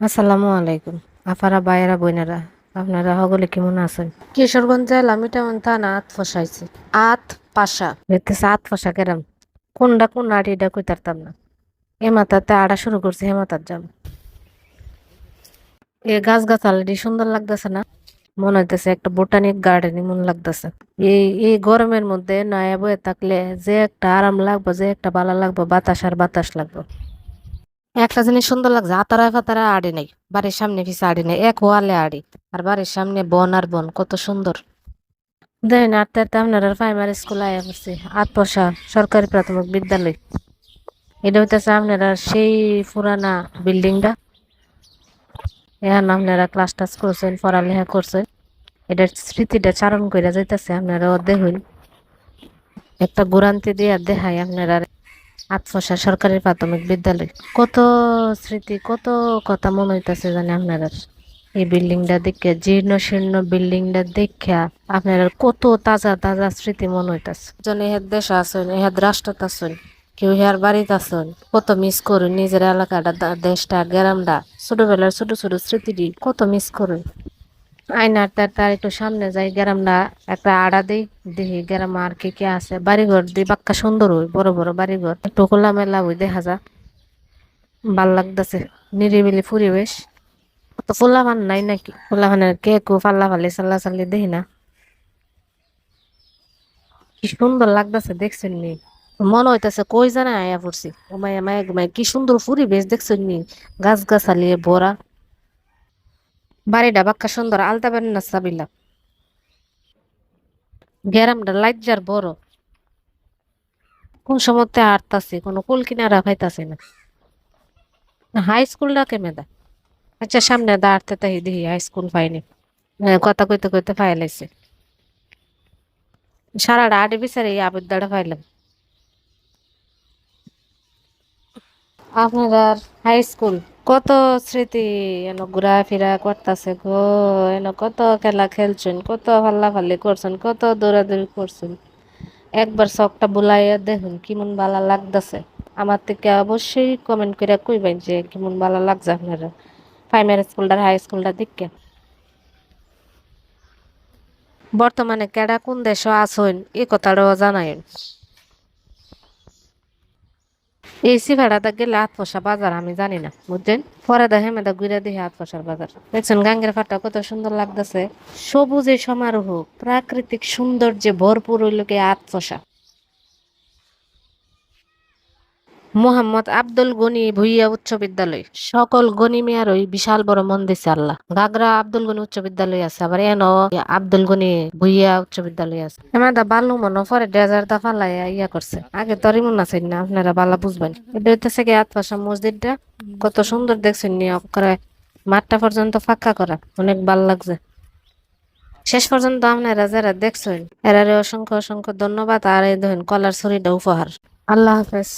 আসসালামু আলাইকুম। আফারা বাইরা বইনারা আপনারা সকলে কেমন আছেন? কিশোরগঞ্জ জেলা মিটামন থানা আত ফসাইছে। আত পাশা। দেখতেছে আত ফসা কেরাম। কোনটা কোন আড়িটা কই তারতাম না। এ মাথাতে আড়া শুরু করছে হে মাথার যাম এ গাছ গাছালি সুন্দর লাগতেছে না? মনে হইতেছে একটা বোটানিক গার্ডেনই মন লাগতেছে। এই এই গরমের মধ্যে নয়া বয়ে থাকলে যে একটা আরাম লাগবে যে একটা ভালো লাগবে বাতাস আর বাতাস লাগবে। একটা জিনিস সুন্দর লাগছে, আতারা ফাতারা আড়ি নাই, বাড়ির সামনে পিছে আড়ি নাই, এক ওয়ালে আড়ি, আর বাড়ির সামনে বন আর বন, কত সুন্দর। দেখেন আটতে আটতে আপনার প্রাইমারি স্কুল আয়া পড়ছে আটপশা সরকারি প্রাথমিক বিদ্যালয়। এটা হইতেছে আপনারা সেই পুরানা বিল্ডিংটা। এখন আপনারা ক্লাস টাস করছেন, পড়ালেখা করছেন। এটার স্মৃতিটা চারণ করে যাইতেছে, আপনারা দেখুন একটা গোরান্তি দিয়ে দেখায় আপনারা আটফসা সরকারি প্রাথমিক বিদ্যালয়। কত স্মৃতি, কত কথা মনে হইতাছে জানি আপনারা। এই বিল্ডিংটা দেখে, জীর্ণ শীর্ণ বিল্ডিংটা দেখা আপনারা কত তাজা তাজা স্মৃতি মনে হইতাছে। জন এহাদ দেশ আছেন, এহাদ রাষ্ট্রত আছেন, কেউ হেয়ার বাড়িতে আছেন, কত মিস করুন নিজের এলাকাটা দেশটা, গ্রামটা, ছোটবেলার ছোট ছোট স্মৃতিটি কত মিস করুন। আয়নার তার তার একটু সামনে যাই, গ্রামটা একটা আড়া দেই, দেখি গ্রাম আর কি কি আছে। বাড়িঘর দিয়ে বাক্কা সুন্দর হই বড় বড় বাড়িঘর। একটু খোলামেলা হই দেখা যা, ভালো লাগতেছে, নিরিবিলি পরিবেশ। তো ফুলাভান নাই নাকি? ফুলাভানের কে কু ফাল্লা ফালি সাল্লা সাল্লি দেখি না। কি সুন্দর লাগতেছে দেখছেন নি? মনে হইতেছে কই জানা আয়া পড়ছি। ওমাই আমায় ঘুমাই কি সুন্দর পরিবেশ দেখছেন নি? গাছ গাছালি ভরা। বাড়িটা বাক্কা সুন্দর আলতা বেন না সাবিলা? গ্যারামটা লাইজার বড়। কোন সময়তে হাঁটতাছি কোনো কুল কিনারা পাইতাছি না। হাই স্কুলটা কেমেদা আচ্ছা সামনে দাঁড়াতে তাই দেখি হাই স্কুল পাইনি। হ্যাঁ, কথা কইতে কইতে ফাইলাইছে সারাটা আড়ে বিচারে এই আবেদাটা পাইলাম আপনার হাই স্কুল। কত স্মৃতি এন ঘোরাফেরা করতেছে গো, এন কত খেলা খেলছেন, কত ফাল্লা ফাল্লি করছেন, কত দৌড়াদৌড়ি করছেন। একবার শখটা বুলাইয়া দেখুন কেমন ভালো লাগতেছে। আমার থেকে অবশ্যই কমেন্ট করে কইবেন যে কেমন ভালো লাগছে আপনারা। প্রাইমারি স্কুলটার হাই স্কুলটা দেখে বর্তমানে কেডা কোন দেশ আছেন এই কথাটাও জানাইন। এই ভাড়া দাগে হাত পোষা বাজার, আমি জানি না, বুঝছেন? পরে দেখে মেদা ঘুরে দিয়ে হাত পোষার বাজার। দেখছেন গাঙ্গের ফাটা কত সুন্দর লাগতেছে? সবুজে সমারোহ, প্রাকৃতিক সৌন্দর্যে ভরপুর হইল হাত পয়সা। মোহাম্মদ আব্দুল গনি ভুইয়া উচ্চ বিদ্যালয়। সকল গনি মেয়ার ওই বিশাল বড় মন দিছে আল্লাহ। গাগরা আব্দুল গনি উচ্চ বিদ্যালয় আছে, আবার এন আব্দুল গনি ভুইয়া উচ্চ বিদ্যালয় আছে। আমার দা বালু মনে পরে ডেজার দা ফালাই ইয়া করছে। আগে তো রিমন আছে না আপনারা বালা বুঝবেন। এটা হইতেছে কি আতপাশা মসজিদটা, কত সুন্দর দেখছেন নি করে মাঠটা পর্যন্ত ফাঁকা করা, অনেক ভালো লাগছে। শেষ পর্যন্ত আপনারা যারা দেখছেন, এরারে অসংখ্য অসংখ্য ধন্যবাদ, আর এই ধরেন কলার ছড়িটা উপহার। আল্লাহ হাফেজ।